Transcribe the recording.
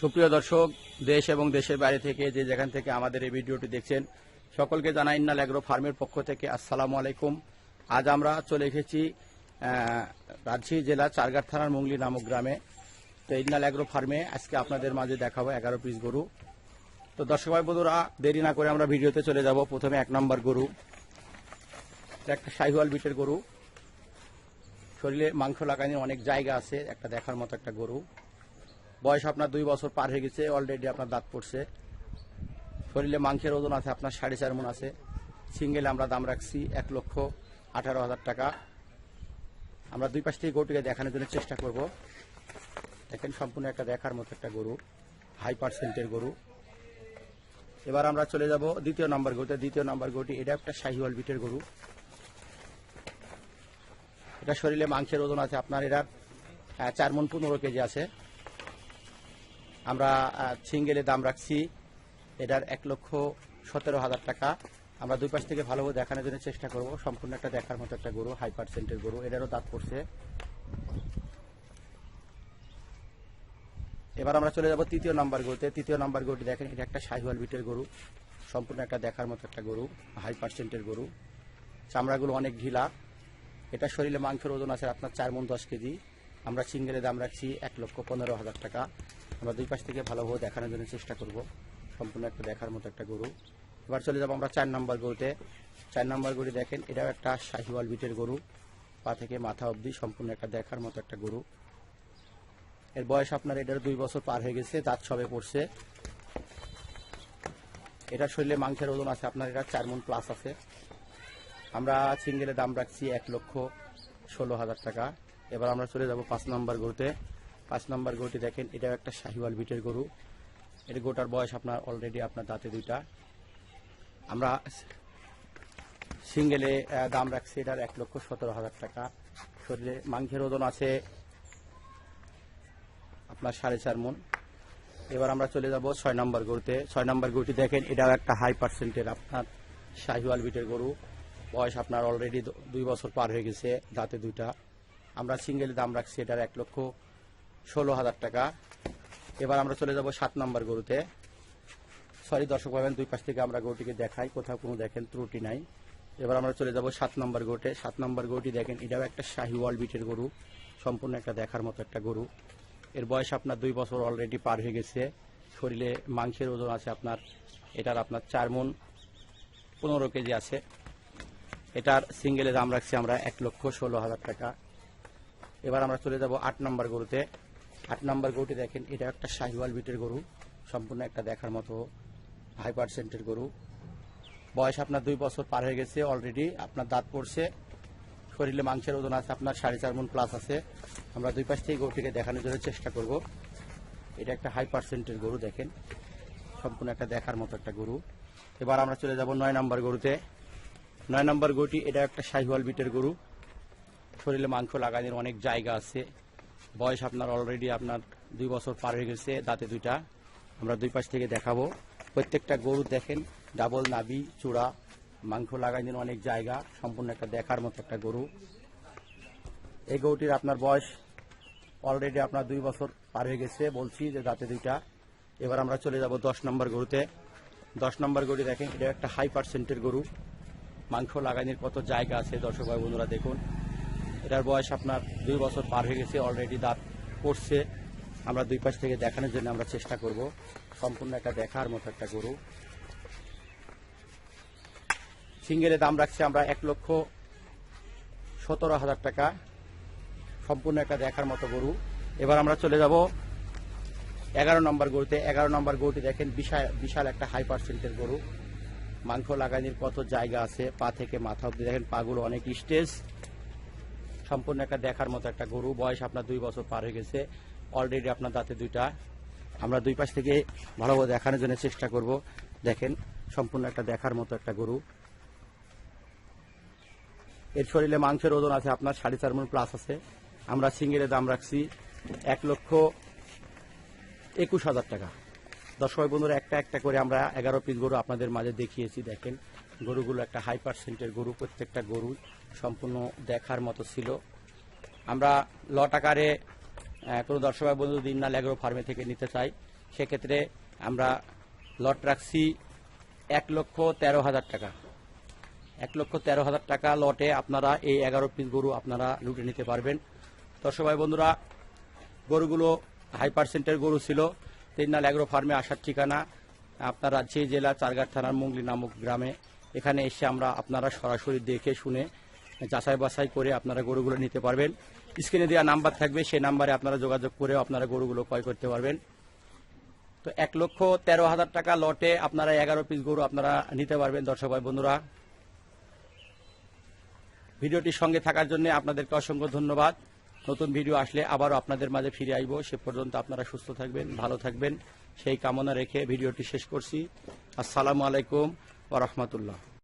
সুপ্রিয় দর্শক, দেশ এবং দেশের বাইরে থেকে যে যেখান থেকে আমাদের এই ভিডিওটি দেখছেন, সকলকে জানাই ইন্নাল অ্যাগ্রো ফার্মের পক্ষ থেকে আসসালামু আলাইকুম। আজ আমরা চলে এসেছি রাজশাহী জেলা চারঘাট থানার মুঙ্গলি নামক গ্রামে। তো ইন্নাল অ্যাগ্রো ফার্মে আজকে আপনাদের মাঝে দেখাবো এগারো পিস গরু। তো দর্শক ভাই বন্ধুরা, দেরি না করে আমরা ভিডিওতে চলে যাব। প্রথমে এক নম্বর গরু। একটা শাহিওয়াল বিটের গরু। শরীরে মাংস লাগানোর অনেক জায়গা আছে, একটা দেখার মতো একটা গরু। বয়স আপনার দুই বছর পার হয়ে গেছে অলরেডি আপনার দাঁত পড়ছে। শরীরে মাংসের ওজন আছে আপনার সাড়ে চার মন আছে। সিঙ্গেলে আমরা দাম রাখছি এক লক্ষ আঠারো হাজার টাকা। আমরা দুই পাশ থেকে গরুটিকে দেখানোর জন্য চেষ্টা করব। দেখেন সম্পূর্ণ একটা দেখার মতো একটা গরু হাই পার্সেন্টের গরু। এবার আমরা চলে যাব দ্বিতীয় নম্বর গরুতে। দ্বিতীয় নম্বর গরুটি এটা একটা শাহিওয়াল বিটের গরু। এটা শরীরে মাংসের ওজন আছে আপনার আহ, চার মন পনেরো কেজি আছে। আমরা সিঙ্গেলে দাম রাখছি। এটার এক লক্ষ সতেরো হাজার টাকা। আমরা দুই পাশ থেকে ভালোভাবে দেখানোর জন্য চেষ্টা করব। সম্পূর্ণ একটা দেখার মতো একটা গরু হাই পার্সেন্টের গরু। এটারও দাঁত পড়ছে। এবার আমরা চলে যাব তৃতীয় নাম্বার গরুতে। তৃতীয় নাম্বার গরুটি দেখেন, এটা একটা শাহিওয়াল বিটের গরু। সম্পূর্ণ একটা দেখার মতো একটা গরু হাই পার্সেন্টের গরু। চামড়াগুলো অনেক ঢিলা। এটা শরীরে মাংসের ওজন আছে আপনার চার মন দশ কেজি। আমরা সিঙ্গেলে দাম রাখছি এক লক্ষ পনেরো হাজার টাকা। আমরা দুই পাশ থেকে ভালোভাবে দেখানোর জন্য চেষ্টা করব। সম্পূর্ণ একটা দেখার মতো একটা গরু। এবার চলে যাব আমরা চার নম্বর গরুতে। চার নম্বর গরু দেখেন, এটাও একটা শাহিওয়াল বিটের গরু। পা থেকে মাথা অবধি সম্পূর্ণ একটা দেখার মতো একটা গরু। এর বয়স আপনার এটার দুই বছর পার হয়ে গেছে, দাঁত সবে পড়ছে। এটা শরীরে মাংসের ওজন আছে, আপনার এটা চার মন প্লাস আছে। আমরা সিঙ্গেলে দাম রাখছি এক লক্ষ ষোলো হাজার টাকা। এবার আমরা চলে যাব পাঁচ নম্বর গরুতে। পাঁচ নম্বর গরুটি দেখেন, এটাও একটা শাহিওয়াল বিটের গরু। এর গোটার বয়স আপনার অলরেডি আপনার দাঁতে দুইটা। আমরা সিঙ্গেলে দাম রাখছি এটার এক লক্ষ সতেরো হাজার টাকা। শরীরে মাংসের ওজন আছে আপনার সাড়ে চার মন। এবার আমরা চলে যাব ছয় নম্বর গরুতে। ছয় নম্বর গরুটি দেখেন, এটাও একটা হাই পার্সেন্টের আপনার শাহিওয়াল বিটের গরু। বয়স আপনার অলরেডি দুই বছর পার হয়ে গেছে, দাঁতে দুইটা। আমরা সিঙ্গেল দাম রাখছি এটার এক লক্ষ ষোলো হাজার টাকা। এবার আমরা চলে যাব সাত নম্বর গরুতে। সরি দর্শক পাবেন দুই পাশ থেকে আমরা গরুটিকে দেখাই। কোথাও কোনো দেখেন ত্রুটি নাই। এবার আমরা চলে যাব সাত নম্বর গরুতে। সাত নম্বর গরুটি দেখেন, এটাও একটা শাহি ওয়াল বিটের গরু। সম্পূর্ণ একটা দেখার মতো একটা গরু। এর বয়স আপনার দুই বছর অলরেডি পার হয়ে গেছে। শরীরে মাংসের ওজন আছে আপনার, এটার আপনার চার মন পনেরো কেজি আছে। এটার সিঙ্গেলে দাম রাখছি আমরা এক লক্ষ ষোলো হাজার টাকা। এবার আমরা চলে যাব আট নম্বর গরুতে। আট নম্বর গরুটি দেখেন, এটা একটা শাহিওয়াল বিটের গরু, সম্পূর্ণ একটা দেখার মতো হাই পার্সেন্টের গরু। বয়স আপনার দুই বছর পার হয়ে গেছে অলরেডি আপনার দাঁত পড়ছে, শরীরে মাংসের ওজন আছে, আপনার সাড়ে চার মন প্লাস আছে। আমরা দুই পাশ থেকে গরুটিকে দেখানোর জন্য চেষ্টা করব। এটা একটা হাই পার্সেন্টের গরু দেখেন, সম্পূর্ণ একটা দেখার মতো একটা গরু। এবার আমরা চলে যাব নয় নম্বর গরুতে। নয় নম্বর গরুটি, এটা একটা শাহিওয়াল বিটের গরু। শরীরে মাংস লাগানোর অনেক জায়গা আছে। বয়স আপনার অলরেডি আপনার দুই বছর পার হয়ে গেছে, দাঁতে দুইটা। আমরা দুই পাশ থেকে দেখাবো। প্রত্যেকটা গরু দেখেন, ডাবল নাবি চূড়া, মাংস লাগানোর অনেক জায়গা, সম্পূর্ণ একটা দেখার মতো একটা গরু। এই গরুটির আপনার বয়স অলরেডি আপনার দুই বছর পার হয়ে গেছে, বলছি যে দাঁতে দুইটা। এবার আমরা চলে যাব দশ নম্বর গরুতে। দশ নম্বর গরু দেখেন, এটা একটা হাই পার্সেন্টের গরু। মাংস লাগানোর কত জায়গা আছে দর্শক ভাই, বন্ধুরা দেখুন। এটার বয়স আপনার দুই বছর পার হয়ে গেছে অলরেডি দাঁত পড়ছে। আমরা দুই পাশ থেকে দেখানোর জন্য আমরা চেষ্টা করব। সম্পূর্ণ একটা দেখার মতো একটা গরু। সিঙ্গেলে দাম রাখছি আমরা এক লক্ষ সতেরো হাজার টাকা। সম্পূর্ণ একটা দেখার মতো গরু। এবার আমরা চলে যাব এগারো নম্বর গরুতে। এগারো নম্বর গরুটি দেখেন, বিশাল বিশাল একটা হাই পার্সেন্টের গরু। মাংস লাগানির কত জায়গা আছে, পা থেকে মাথা অব্দি দেখেন পাগুলো অনেক স্টেজ সম্পূর্ণ একটা দেখার মতো একটা গরু। বয়স আপনার দুই বছর পার হয়ে গেছে। অলরেডি আপনার দাঁতে দুইটা। আমরা দুই পাশ থেকে ভালোভাবে দেখানোর জন্য চেষ্টা করব। দেখেন, সম্পূর্ণ একটা দেখার মতো একটা গরু। এর শরীরে মাংসের ওজন আছে আপনার সাড়ে চার মন প্লাস আছে। আমরা সিঙ্গেলের দাম রাখছি এক লক্ষ একুশ হাজার টাকা। দর্শক বন্ধুরা, একটা একটা করে আমরা এগারো পিস গরু আপনাদের মাঝে দেখিয়েছি। দেখেন গরুগুলো একটা হাই পার্সেন্টের গরু, প্রত্যেকটা গরু সম্পূর্ণ দেখার মতো ছিল। আমরা লট আকারে কোনো দর্শক বন্ধু দিন না ল্যাগ্রো ফার্মে থেকে নিতে চাই। সেক্ষেত্রে আমরা লট রাখছি এক লক্ষ তেরো হাজার টাকা। এক লক্ষ তেরো হাজার টাকা লটে আপনারা এই এগারো পিস গরু আপনারা লুটে নিতে পারবেন। দর্শক বন্ধুরা, গরুগুলো হাই পার্সেন্টের গরু ছিল। তিননাল অ্যাগ্রো ফার্মে আসার ঠিকানা আপনার রাজশাহী জেলা চারঘাট থানার মুঙ্গলি নামক গ্রামে এখানে এসে আমরা আপনারা সরাসরি দেখে শুনে যাচাই বাছাই করে আপনারা গরুগুলো নিতে পারবেন। স্ক্রিনে দেওয়া নাম্বার থাকবে, সেই নাম্বারে আপনারা যোগাযোগ করেও আপনারা গরুগুলো ক্রয় করতে পারবেন। তো এক লক্ষ তেরো হাজার টাকা লটে আপনারা এগারো পিস গরু আপনারা নিতে পারবেন, দর্শক ভাই বন্ধুরা। ভিডিওটির সঙ্গে থাকার জন্য আপনাদেরকে অসংখ্য ধন্যবাদ। নতুন ভিডিও আসলে আবারও আপনাদের মাঝে ফিরে আইব। সে পর্যন্ত আপনারা সুস্থ থাকবেন, ভালো থাকবেন। সেই কামনা রেখে ভিডিওটি শেষ করছি। আসসালামু আলাইকুম। ওয়া রাহমাতুল্লাহ।